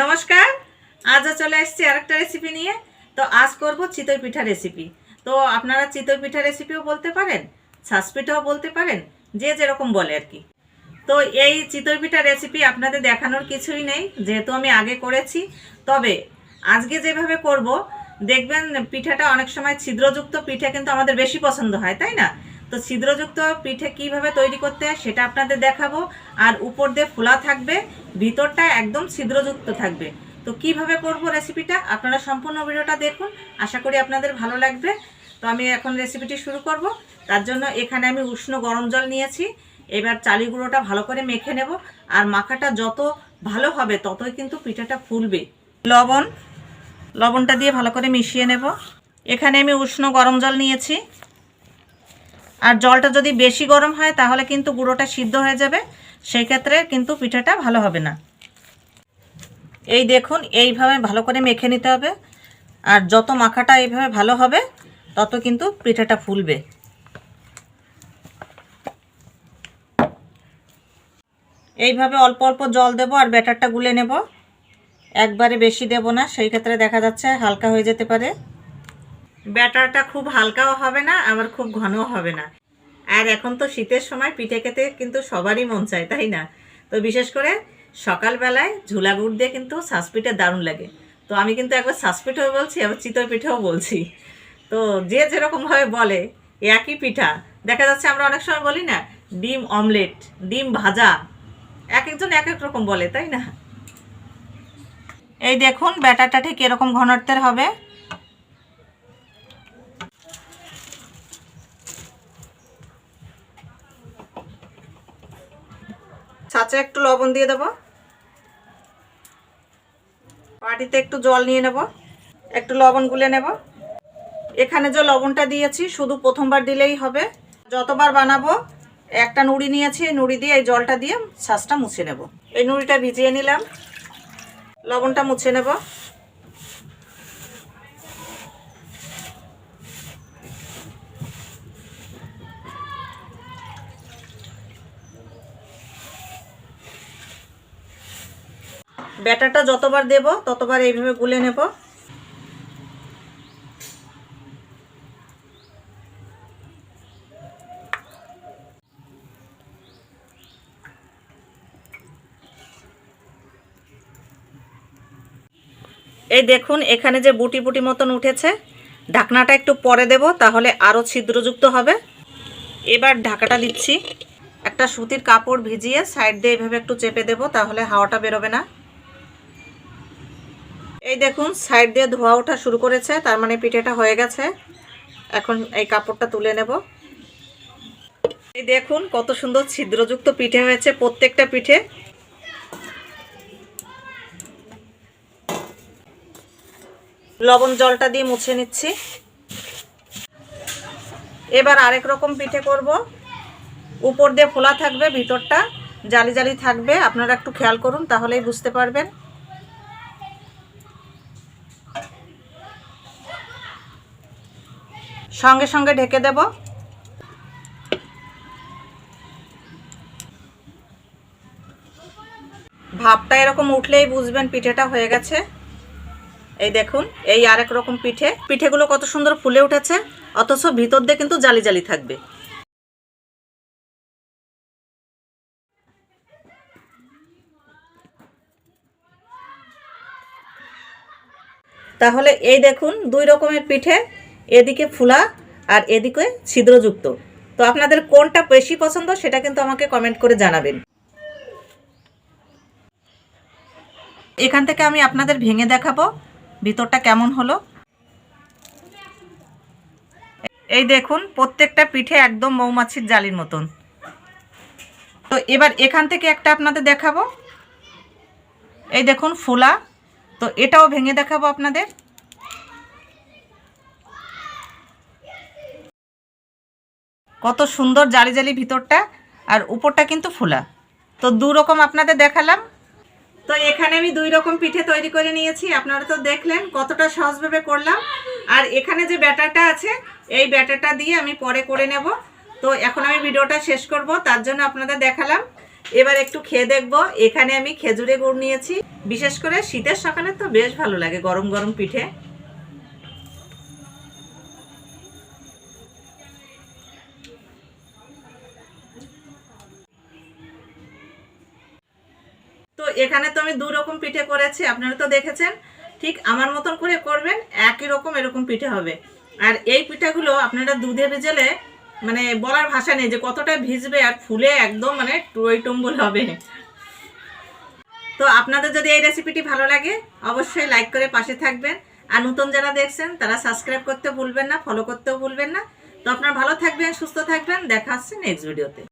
নমস্কার আজও চলে এসেছি আরেকটা রেসিপি নিয়ে। তো আজ করব চিতই পিঠা রেসিপি তো আপনারা চিতই পিঠা রেসিপিও বলতে পারেন শ্বাস পিঠাও বলতে পারেন, যে যেরকম বলে আর কি। তো এই চিতই পিঠা রেসিপি আপনাদের দেখানোর কিছুই নেই, যেহেতু আমি আগে করেছি। তবে আজকে যেভাবে করব, দেখবেন পিঠাটা অনেক সময় ছিদ্রযুক্ত পিঠা কিন্তু আমাদের বেশি পছন্দ হয়, তাই না? তো ছিদ্রযুক্ত পিঠে কীভাবে তৈরি করতে হয় সেটা আপনাদের দেখাবো। আর উপর দিয়ে ফোলা থাকবে, ভিতরটা একদম ছিদ্রযুক্ত থাকবে। তো কীভাবে করব রেসিপিটা আপনারা সম্পূর্ণ ভিডিওটা দেখুন, আশা করি আপনাদের ভালো লাগবে। তো আমি এখন রেসিপিটি শুরু করব। তার জন্য এখানে আমি উষ্ণ গরম জল নিয়েছি। এবার চালি গুঁড়োটা ভালো করে মেখে নেব। আর মাখাটা যত ভালো হবে ততই কিন্তু পিঠাটা ফুলবে। লবণ, লবণটা দিয়ে ভালো করে মিশিয়ে নেব। এখানে আমি উষ্ণ গরম জল নিয়েছি। আর জলটা যদি বেশি গরম হয়, তাহলে কিন্তু গুঁড়োটা সিদ্ধ হয়ে যাবে। সেই ক্ষেত্রে কিন্তু পিঠাটা ভালো হবে না। এই দেখুন, এইভাবে ভালো করে মেখে নিতে হবে। আর যত মাখাটা এইভাবে ভালো হবে, তত কিন্তু পিঠাটা ফুলবে। এইভাবে অল্প অল্প জল দেব আর ব্যাটারটা গুলে নেব। একবারে বেশি দেব না, সেই ক্ষেত্রে দেখা যাচ্ছে হালকা হয়ে যেতে পারে। ব্যাটারটা খুব হালকাও হবে না, আবার খুব ঘনও হবে না। আর এখন তো শীতের সময় পিঠে খেতে কিন্তু সবারই মন চায়, তাই না? তো বিশেষ করে সকালবেলায় ঝুলা গুড় দিয়ে কিন্তু শ্বাস পিঠে দারুণ লাগে। তো আমি কিন্তু একবার শ্বাস পিঠেও বলছি, আবার চিতই পিঠেও বলছি। তো যে যেরকমভাবে বলে, একই পিঠা। দেখা যাচ্ছে আমরা অনেক সময় বলি না, ডিম অমলেট, ডিম ভাজা, এক একজন এক এক রকম বলে, তাই না? এই দেখুন, ব্যাটারটা ঠিক এরকম ঘনত্বের হবে। ছাঁচে একটু লবণ দিয়ে দেব। বাটিতে একটু জল নিয়ে নেব। একটু লবণ গুলে নেব। এখানে যে লবণটা দিয়েছি, শুধু প্রথমবার দিলেই হবে। যতবার বানাবো, একটা নুড়ি নিয়েছি নুড়ি দিয়ে এই জলটা দিয়ে শ্বাসটা মুছে নেব। এই নুড়িটা ভিজিয়ে নিলাম। লবণটা মুছে নেব। ব্যাটারটা যতবার দেব, ততবার এইভাবে গুলে নেব। এই দেখুন, এখানে যে বুটি বুটি মতন উঠেছে, ঢাকনাটা একটু পরে দেব, তাহলে আরও ছিদ্রযুক্ত হবে। এবার ঢাকাটা দিচ্ছি। একটা সুতির কাপড় ভিজিয়ে সাইড দিয়ে এইভাবে একটু চেপে দেব, তাহলে হাওয়াটা বেরোবে না। এই দেখুন সাইড দিয়ে ধোয়া ওঠা শুরু করেছে, তার মানে পিঠেটা হয়ে গেছে। এখন এই কাপড়টা তুলে নেব। এই দেখুন, কত সুন্দর ছিদ্রযুক্ত পিঠে হয়েছে প্রত্যেকটা পিঠে। লবণ জলটা দিয়ে মুছে নিচ্ছি। এবার আরেক রকম পিঠে করব। উপর দিয়ে ফোলা থাকবে, ভিতরটা জালি জালি থাকবে। আপনারা একটু খেয়াল করুন, তাহলেই বুঝতে পারবেন। সঙ্গে সঙ্গে ঢেকে দেব। ভাবটা এরকম উঠলেই বুঝবেন পিঠেটা হয়ে গেছে। এই দেখুন, এই আরেক রকম পিঠে। পিঠেগুলো কত সুন্দর ফুলে উঠেছে, অথচ ভিতর দিয়ে কিন্তু জালি জালি থাকবে। তাহলে এই দেখুন, দুই রকমের পিঠে। এদিকে ফুলা আর এদিকে ছিদ্রযুক্ত। তো আপনাদের কোনটা বেশি পছন্দ সেটা কিন্তু আমাকে কমেন্ট করে জানাবেন। এখান থেকে আমি আপনাদের ভেঙে দেখাবো, ভিতরটা কেমন হলো। এই দেখুন, প্রত্যেকটা পিঠে একদম মৌমাছির জালির মতন। তো এবার এখান থেকে একটা আপনাদের দেখাবো। এই দেখুন, ফোলা। তো এটাও ভেঙে দেখাবো আপনাদের। কত সুন্দর জালি জালি ভিতরটা আর উপরটা কিন্তু ফোলা। তো দু রকম আপনাদের দেখালাম। তো এখানে আমি দুই রকম পিঠে তৈরি করে নিয়েছি। আপনারা তো দেখলেন কতটা সহজভাবে করলাম। আর এখানে যে ব্যাটারটা আছে, এই ব্যাটারটা দিয়ে আমি পরে করে নেব। তো এখন আমি ভিডিওটা শেষ করব, তার জন্য আপনাদের দেখালাম। এবার একটু খেয়ে দেখব। এখানে আমি খেজুরে গুড় নিয়েছি। বিশেষ করে শীতের সকালে তো বেশ ভালো লাগে গরম গরম পিঠে। এখানে তো আমি দু রকম পিঠে করেছি, আপনারা তো দেখেছেন। ঠিক আমার মতন করে করবেন, একই রকম এরকম পিঠে হবে। আর এই পিঠাগুলো আপনারা দুধে ভেজালে মানে বলার ভাষা নেই যে কতটা ভিজবে আর ফুলে একদম মানে টুই টুম্বুল হবে। তো আপনাদের যদি এই রেসিপিটি ভালো লাগে, অবশ্যই লাইক করে পাশে থাকবেন। আর নতুন যারা দেখছেন, তারা সাবস্ক্রাইব করতে ভুলবেন না ফলো করতেও ভুলবেন না। তো আপনারা ভালো থাকবেন, সুস্থ থাকবেন, দেখা হচ্ছে নেক্সট ভিডিওতে